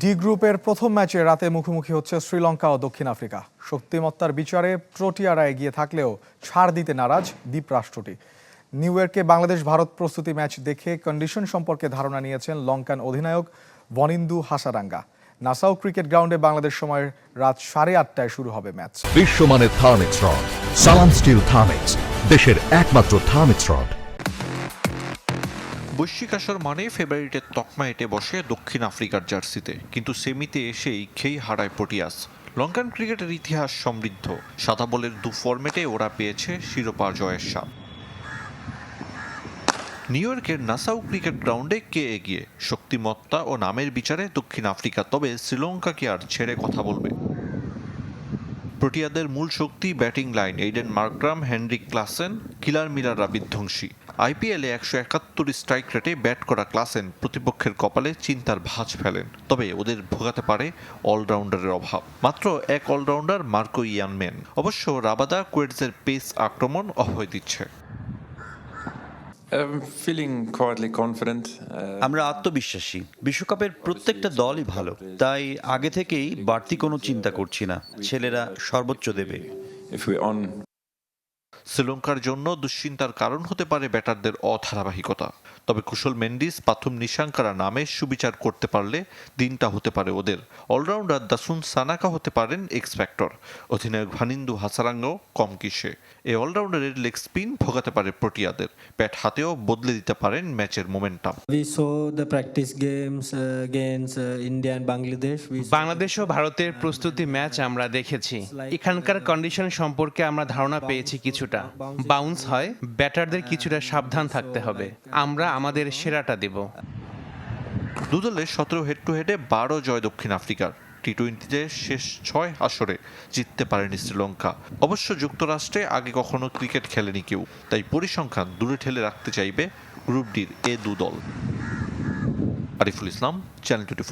D গ্রুপের প্রথম ম্যাচে রাতে মুখোমুখি হচ্ছে শ্রীলঙ্কা ও দক্ষিণ আফ্রিকা। শক্তিমত্তার বিচারে প্রোটিয়ারা এগিয়ে থাকলেও ছাড় দিতে নারাজ দ্বীপ রাষ্ট্রটি নিউ ইয়র্কে বাংলাদেশ ভারত প্রস্তুতি ম্যাচ দেখে কন্ডিশন সম্পর্কে ধারণা নিয়েছেন লঙ্কান অধিনায়ক বনিন্দু হাসারাঙ্গা। নাসাউ ক্রিকেট গ্রাউন্ডে বাংলাদেশ সময় রাত সাড়ে আটটায় শুরু হবে ম্যাচ। বিশ্বমানের Thermex rod, Salam steel Thermex, দেশের একমাত্র থার্মিক্স রড। বৈশ্বিক আসর মানে ফেব্রুয়ারিতে তকমা এঁটে বসে দক্ষিণ আফ্রিকার জার্সিতে। কিন্তু সেমিতে এসেই খেই হারায় পটিয়াস লঙ্কান ক্রিকেটের ইতিহাস সমৃদ্ধ। সাদা বলের দু ফরম্যাটে ওরা পেয়েছে শিরোপা জয়ের স্বাদ। নিউ ইয়র্কের নাসাউ ক্রিকেট গ্রাউন্ডে কে এগিয়ে? শক্তিমত্তা ও নামের বিচারে দক্ষিণ আফ্রিকা। তবে শ্রীলঙ্কাকে আর ছেড়ে কথা বলবে। প্রোটিয়াদের মূল শক্তি batting line, Aiden Markram Heinrich Klaasen, killer মিলাররা বিধ্বংসী আইপিএলে একশো একাত্তর স্ট্রাইক রেটে ব্যাট করা ক্লাসেন প্রতিপক্ষের কপালে চিন্তার ভাঁজ ফেলেন। তবে ওদের ভোগাতে পারে অলরাউন্ডারের অভাব। মাত্র এক অলরাউন্ডার মার্কো ইয়ানমেন। অবশ্য রাবাদা কোয়েটসের পেস আক্রমণ অভয় দিচ্ছে। আমরা আত্মবিশ্বাসী। বিশ্বকাপের প্রত্যেকটা দলই ভালো। তাই আগে থেকেই বাড়তি কোনো চিন্তা করছি না। ছেলেরা সর্বোচ্চ দেবে। শ্রীলঙ্কার জন্য দুশ্চিন্তার কারণ হতে পারে ব্যাটারদের অধারাবাহিকতা। তবে কুশল মেন্ডিস পাথুম নিশাঙ্কারা নামে সুবিচার করতে পারলে দিনটা হতে পারে ওদের। অলরাউন্ডার দাসুন সানাকা হতে পারেন এক্স ফ্যাক্টর অধিনায়ক ভানিন্দু হাসারাঙ্গ কম কিসে। এই অলরাউন্ডারের লেগ স্পিন ভোগাতে পারে প্রোটিয়াদের। ব্যাট হাতেও বদলে দিতে পারেন ম্যাচের মোমেন্টাম। Uh, uh, বাংলাদেশ ও ভারতের প্রস্তুতি ম্যাচ আমরা দেখেছি। এখানকার কন্ডিশন সম্পর্কে আমরা ধারণা পেয়েছি কিছুটা। বাউন্স হয়। ব্যাটারদের কিছুটা সাবধান থাকতে হবে। আমরা আমাদের সেরাটা দেব। দুদলের সতেরো হেড টু হেডে বারো জয় দক্ষিণ আফ্রিকার। টি টোয়েন্টিতে শেষ ছয় আসরে জিততে পারেনি শ্রীলঙ্কা। অবশ্য যুক্তরাষ্ট্রে আগে কখনো ক্রিকেট খেলেনি কেউ। তাই পরিসংখ্যান দূরে ঠেলে রাখতে চাইবে গ্রুপ ডির এ দু দল আরিফুল ইসলাম চ্যানেল টোয়েন্টি